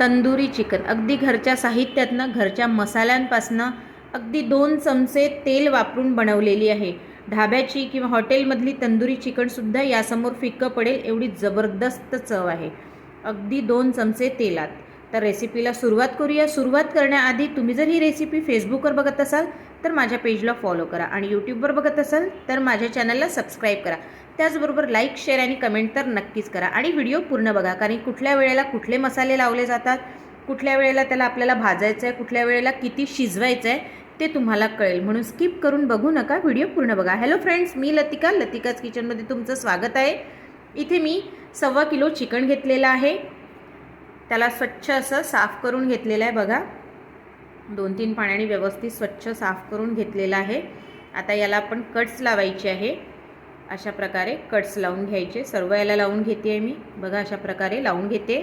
Tandoori chicken. अगदी घरच्या साहित्यातनं घरच्या मसाल्यांपासनं अगदी दोन चमचे तेल वापरून बनवलेली आहे. ढाब्याची किंवा हॉटेलमधली तंदुरी चिकनसुद्धा यासमोर फिक्कं पडेल एवढी जबरदस्त चव आहे. अगदी दोन चमचे तेलात. तर रेसिपीला सुरुवात करूया. सुरुवात करण्याआधी तुम्ही जर ही रेसिपी फेसबुकवर बघत असाल तर माझ्या पेजला फॉलो करा आणि यूट्यूबवर बघत असाल तर माझ्या चॅनलला सबस्क्राईब करा. त्याचबरोबर लाईक शेअर आणि कमेंट तर नक्कीच करा. आणि व्हिडिओ पूर्ण बघा कारण कुठल्या वेळेला कुठले मसाले लावले जातात कुठल्या वेळेला त्याला आपल्याला भाजायचं आहे कुठल्या वेळेला किती शिजवायचं आहे ते तुम्हाला कळेल. म्हणून स्किप करून बघू नका व्हिडिओ पूर्ण बघा. हॅलो फ्रेंड्स मी लतिका लतिकाच किचनमध्ये तुमचं स्वागत आहे. इथे मी सव्वा किलो चिकन घेतलेलं आहे. त्याला स्वच्छ असं साफ करून घेतलेलं आहे बघा. दोन तीन पाण्याने व्यवस्थित स्वच्छ साफ करून घेतलेलं आहे. आता याला आपण कट्स लावायचे आहे. अशा प्रकारे कट्स लावून घ्यायचे. सर्व याला लावून घेते आहे मी. बघा अशा प्रकारे लावून घेते.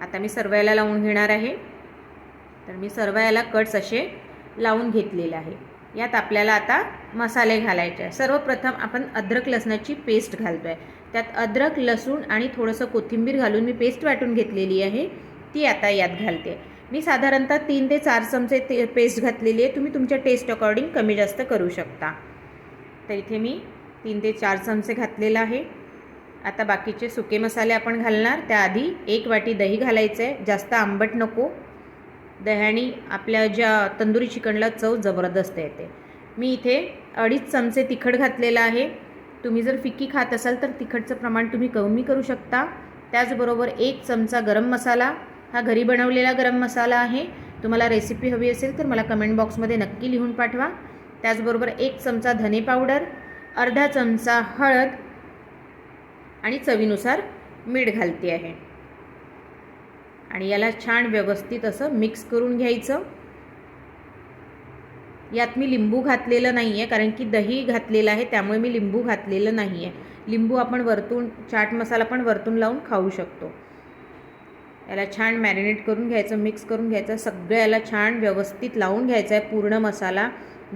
आता मी सर्व याला लावून घेणार आहे. तर मी सर्व याला कट्स असे लावून घेतलेले आहे. यात आपल्याला आता मसाले घालायचे आहे. सर्वप्रथम आपण अद्रक लसणाची पेस्ट घालतो आहे त्यात अद्रक लसूण आणि थोडंसं कोथिंबीर घालून मी पेस्ट वाटून घेतलेली आहे. ती आता यात घालते. मी साधारणतः तीन ते चार चमचे ते पेस्ट घातलेली आहे. तुम्ही तुमच्या टेस्ट अकॉर्डिंग कमी जास्त करू शकता. तर इथे मी तीन ते चार चमचे घातलेलं आहे. आता बाकीचे सुके मसाले आपण घालणार. त्याआधी एक वाटी दही घालायचं आहे जास्त आंबट नको. दह्याने आपल्या ज्या तंदुरी चिकनला चव जबरदस्त येते. मी इथे अडीच चमचे तिखट घातलेलं आहे. तुम्ही जर फिक्की खात असाल तर तिखटचं प्रमाण तुम्ही कमी करू शकता. त्याचबरोबर एक चमचा गरम मसाला. हा घरी बनवलेला गरम मसाला आहे. तुम्हाला रेसिपी हवी असेल तर मला कमेंट बॉक्समध्ये नक्की लिहून पाठवा. त्याचबरोबर एक चमचा धने पावडर. अर्धा चमचा हळद आणि चवीनुसार मीठ घालते आहे. आणि याला छान व्यवस्थित असं मिक्स करून घ्यायचं. यात मी लिंबू घातलेलं नाही आहे कारण की दही घातलेलं आहे त्यामुळे मी लिंबू घातलेलं नाही आहे लिंबू आपण वरतून चाट मसाला पण वरतून लावून खाऊ शकतो. याला छान मॅरिनेट करून घ्यायचं मिक्स करून घ्यायचं सगळं याला छान व्यवस्थित लावून घ्यायचं आहे पूर्ण मसाला.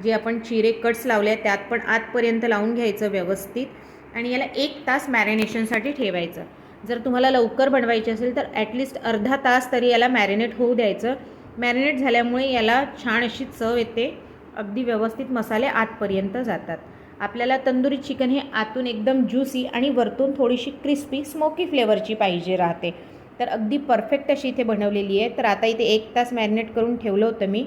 जे आपण चिरे कट्स लावले आहेत त्यात पण आतपर्यंत लावून घ्यायचं व्यवस्थित. आणि याला एक तास मॅरिनेशनसाठी ठेवायचं. जर तुम्हाला लवकर बनवायचे असेल तर ॲटलिस्ट अर्धा तास तरी याला मॅरिनेट होऊ द्यायचं. मॅरिनेट झाल्यामुळे याला छान अशी चव येते. अगदी व्यवस्थित मसाले आतपर्यंत जातात. आपल्याला तंदुरी चिकन हे आतून एकदम ज्युसी आणि वरतून थोडीशी क्रिस्पी स्मोकी फ्लेवरची पाहिजे राहते. तर अगदी परफेक्ट अशी इथे बनवलेली आहे. तर आता इथे एक तास मॅरिनेट करून ठेवलं होतं मी.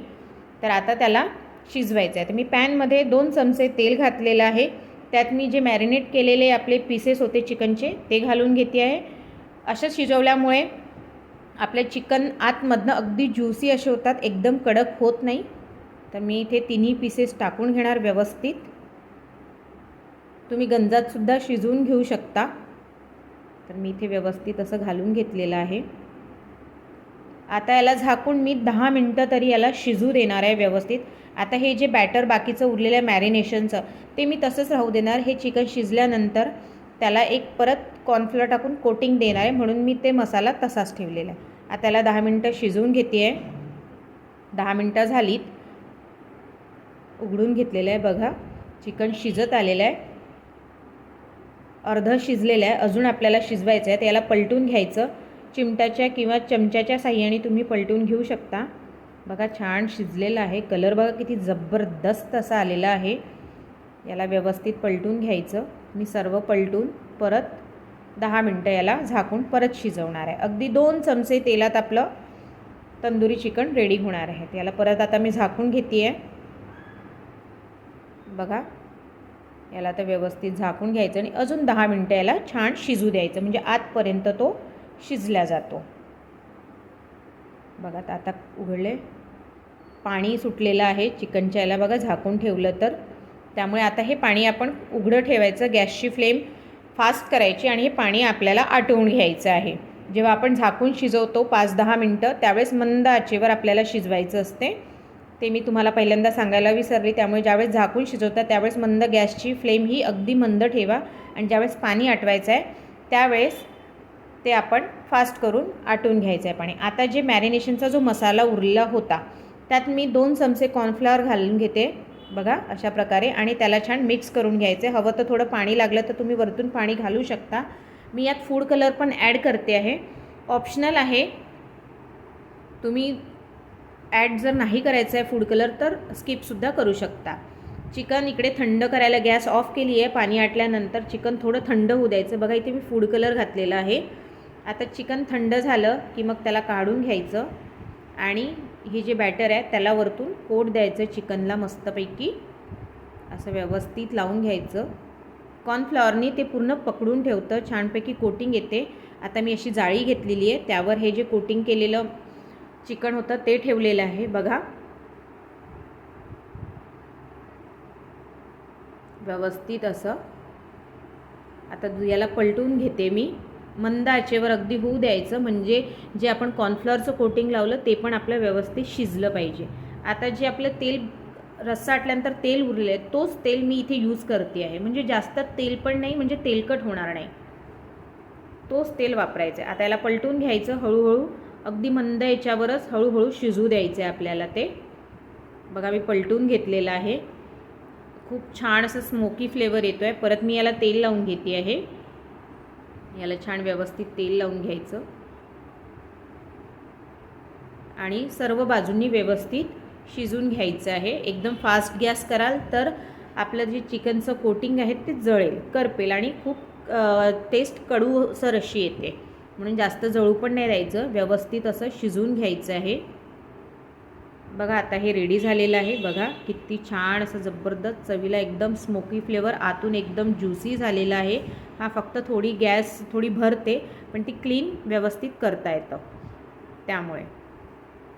तर आता त्याला शिजवायचं. आहे तर मी पॅनमध्ये दोन चमचे तेल घातलेलं आहे. त्यात मी जे मॅरिनेट केलेले आपले पीसेस होते चिकनचे ते घालून घेते आहे. असं शिजवल्यामुळे आपले चिकन आतमधनं अगदी ज्युसी असे होतात एकदम कडक होत नाही. तर मी इथे तिन्ही पीसेस टाकून घेणार व्यवस्थित. तुम्ही गंजातसुद्धा शिजवून घेऊ शकता. तर मी इथे व्यवस्थित असं घालून घेतलेलं आहे. आता याला झाकून मी दहा मिनटं तरी याला शिजू देणार आहे व्यवस्थित. आता हे जे बॅटर बाकीचं उरलेलं आहे मॅरिनेशनचं ते मी तसंच राहू देणार. हे चिकन शिजल्यानंतर त्याला एक परत कॉर्नफ्लोअर टाकून कोटिंग देणार आहे. म्हणून मी ते मसाला तसाच ठेवलेला आहे. आता त्याला दहा मिनटं शिजवून घेते आहे दहा मिनटं झालीत. उघडून घेतलेलं आहे बघा. चिकन शिजत आलेलं आहे. अर्धं शिजलेलं आहे. अजून आपल्याला शिजवायचं आहे. त्याला पलटून घ्यायचं. चिमट्याच्या किंवा चमच्याच्या साह्याने तुम्ही पलटून घेऊ शकता. बघा छान शिजलेलं आहे. कलर बघा किती जबरदस्त असा आलेला आहे. याला व्यवस्थित पलटून घ्यायचं. मी सर्व पलटून परत दहा मिनटं याला झाकून परत शिजवणार आहे. अगदी दोन चमचे तेलात आपलं तंदुरी चिकन रेडी होणार आहे. याला परत आता मी झाकून घेते आहे बघा याला आता व्यवस्थित झाकून घ्यायचं आणि अजून दहा मिनटं याला छान शिजू द्यायचं. म्हणजे आतपर्यंत तो शिजला जातो. बघा आता उघडले. पाणी सुटलेलं आहे. चिकनच्या याला बघा झाकून ठेवलं तर. त्यामुळे आता हे पाणी आपण उघडं ठेवायचं. गॅसची फ्लेम फास्ट करायची आणि हे पाणी आपल्याला आटवून घ्यायचं आहे. जेव्हा आपण झाकून शिजवतो पाच दहा मिनटं त्यावेळेस मंद आचेवर आपल्याला शिजवायचं असते. ते मी तुम्हाला पहिल्यांदा सांगायला विसरली. त्यामुळे ज्यावेळेस झाकून शिजवता त्यावेळेस मंद गॅसची फ्लेम ही अगदी मंद ठेवा आणि ज्यावेळेस पाणी आटवायचं आहे त्यावेळेस ते आपण फास्ट करून आटून घ्यायचं आहे पाणी. आता जे मॅरिनेशनचा जो मसाला उरलेला होता त्यात मी दोन चमचे कॉर्नफ्लॉवर घालून घेते बघा अशा प्रकारे आणि त्याला छान मिक्स करून घ्यायचे. हवं तर थोडं पाणी लागलं तर तुम्ही वरतून पाणी घालू शकता. मी यात फूड कलर पण ॲड करते आहे. ऑप्शनल आहे तुम्ही ॲड जर नाही करायचं आहे फूड कलर तर स्किपसुद्धा करू शकता. चिकन इकडे थंड करायला गॅस ऑफ केली आहे पाणी आटल्यानंतर चिकन थोडं थंड होऊ द्यायचं. बघा इथे मी फूड कलर घातलेला आहे. आता चिकन थंड झालं की मग त्याला काढून घ्यायचं. आणि हे जे बॅटर आहे त्याला वरतून कोट द्यायचं चिकनला मस्तपैकी. असं व्यवस्थित लावून घ्यायचं. कॉर्नफ्लॉवरनी ते पूर्ण पकडून ठेवतं छानपैकी कोटिंग येते. आता मी अशी जाळी घेतलेली आहे त्यावर हे जे कोटिंग केलेलं चिकन होतं ते ठेवलेलं आहे बघा. व्यवस्थित असं. आता दु- याला पलटून घेते मी. मंद आचेवर अगदी होऊ द्यायचं म्हणजे जे आपण कॉर्नफ्लॉरचं कोटिंग लावलं ते पण आपलं व्यवस्थित शिजलं पाहिजे. आता जे आपलं तेल रस्सा आटल्यानंतर तेल उरले तोच तेल मी इथे यूज करते आहे. म्हणजे जास्त तेल पण नाही म्हणजे तेलकट होणार नाही. तोच तेल वापरायचं आहे आता याला पलटून घ्यायचं हळूहळू. अगदी मंद याच्यावरच हळूहळू शिजू द्यायचं आहे आपल्याला ते. बघा मी पलटून घेतलेलं आहे. खूप छान असं स्मोकी फ्लेवर येतो आहे परत मी याला तेल लावून घेते आहे. याला छान व्यवस्थित तेल लावून घ्यायचं. आणि सर्व बाजूंनी व्यवस्थित शिजून घ्यायचं आहे. एकदम फास्ट गॅस कराल तर आपलं जे चिकनचं कोटिंग आहे ते जळेल करपेल आणि खूप टेस्ट कडूसर अशी येते. म्हणून जास्त जळू पण नाही द्यायचं. व्यवस्थित असं शिजवून घ्यायचं आहे. बघा आता हे रेडी झालेलं आहे. बघा किती छान असं जबरदस्त चवीला एकदम स्मोकी फ्लेवर आतून एकदम ज्युसी झालेला आहे. हा फक्त थोडी गॅस थोडी भरते पण ती क्लीन व्यवस्थित करता येतं. त्यामुळे.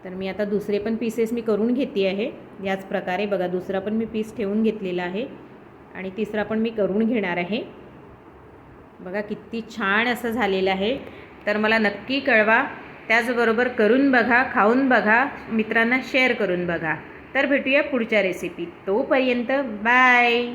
तर मी आता दुसरे पण पीसेस मी करून घेते आहे. याच प्रकारे बघा दुसरा पण मी पीस ठेवून घेतलेला आहे. आणि तिसरा पण मी करून घेणार आहे. बघा किती छान असं झालेलं आहे. तर मला नक्की कळवा. त्याचबरोबर करून बघा खाऊन बघा मित्रांना शेअर करून बघा. तर भेटूया पुढच्या रेसिपीत तोपर्यंत बाय